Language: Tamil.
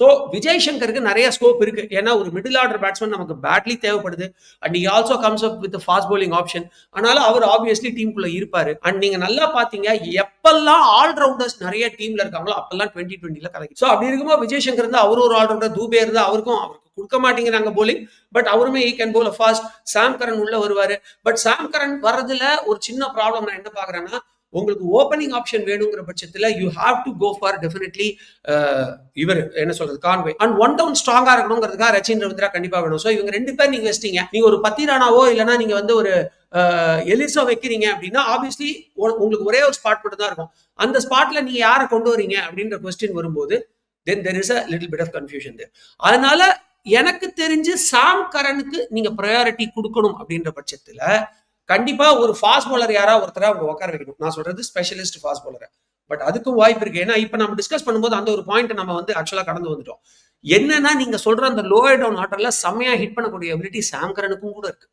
ஸோ விஜய் சங்கருக்கு நிறைய ஸ்கோப் இருக்கு. ஏன்னா ஒரு மிடில் ஆர்டர் பேட்ஸ்மேன் நமக்கு பேட்லி தேவைப்படுது. And he also comes up with fast bowling option அதனால அவர் ஆப்வியஸ்லி டீமுக்குள்ள இருப்பாரு. அண்ட் நீங்க நல்லா பாத்தீங்க எப்பெல்லாம் ஆல்ரவுண்டர்ஸ் நிறைய டீம்ல இருக்காங்களோ அப்பெல்லாம் டுவெண்ட்டி டுவெண்ட்டில கலக்கி ஸோ அப்படி இருக்கும்போது விஜய் சங்கர் வந்து அவரும் ஒரு ஆல்ரவுண்டர் தூபே இருந்தால் அவருக்கும் அவருக்கு கொடுக்க மாட்டேங்கிறாங்க போலிங் பட் அவருமே he can bowl fast Sam Curran உள்ள வருவாரு. பட் சாம் கரன் வர்றதுல ஒரு சின்ன ப்ராப்ளம் நான் என்ன பாக்குறேன்னா உங்களுக்கு ஓப்பனிங் ஆப்ஷன் வேணுங்கிற பட்சத்தில் you have to go for definitely இவர் என்ன சொல்றது கான்வே அண்ட் ஒன் டவுன் ஸ்ட்ராங்கா இருக்கணுங்கிறதுக்காக ரச்சின் ரவீந்திரா கண்டிப்பா வேணும். ஸோ இவங்க ரெண்டு பேர் நீங்க வச்சிட்டீங்க. நீங்க ஒரு பத்திரானாவோ இல்லைன்னா நீங்க வந்து ஒரு uh, எலிசோ வைக்கிறீங்க அப்படின்னா ஆப்வியஸ்லி உங்களுக்கு ஒரே ஒரு ஸ்பாட் மட்டும் தான் இருக்கும். அந்த ஸ்பாட்ல நீங்க யாரை கொண்டு வரீங்க அப்படின்ற கொஸ்டின் வரும்போது then there is a little bit of confusion there அதனால எனக்கு தெரிஞ்சு சாம் கரனுக்கு நீங்க ப்ரையாரிட்டி கொடுக்கணும் அப்படின்ற பட்சத்துல கண்டிப்பா ஒரு ஃபாஸ்ட் போலர் யாரா ஒருத்தர் அவங்க உட்கார வைக்கணும். நான் சொல்றது ஸ்பெஷலிஸ்ட் ஃபாஸ்ட் bowler. பட் அதுக்கும் வாய்ப்பு இருக்கு. ஏன்னா இப்ப நம்ம டிஸ்கஸ் பண்ணும்போது அந்த ஒரு பாயிண்ட் நம்ம வந்து ஆக்சுவலா கடந்து வந்துட்டோம். என்னன்னா நீங்க சொல்ற அந்த லோயர் டவுன் ஆர்டர்ல செம்மையா ஹிட் பண்ணக்கூடிய எபிலிட்டி சாம்கரனுக்கும் கூட இருக்கு.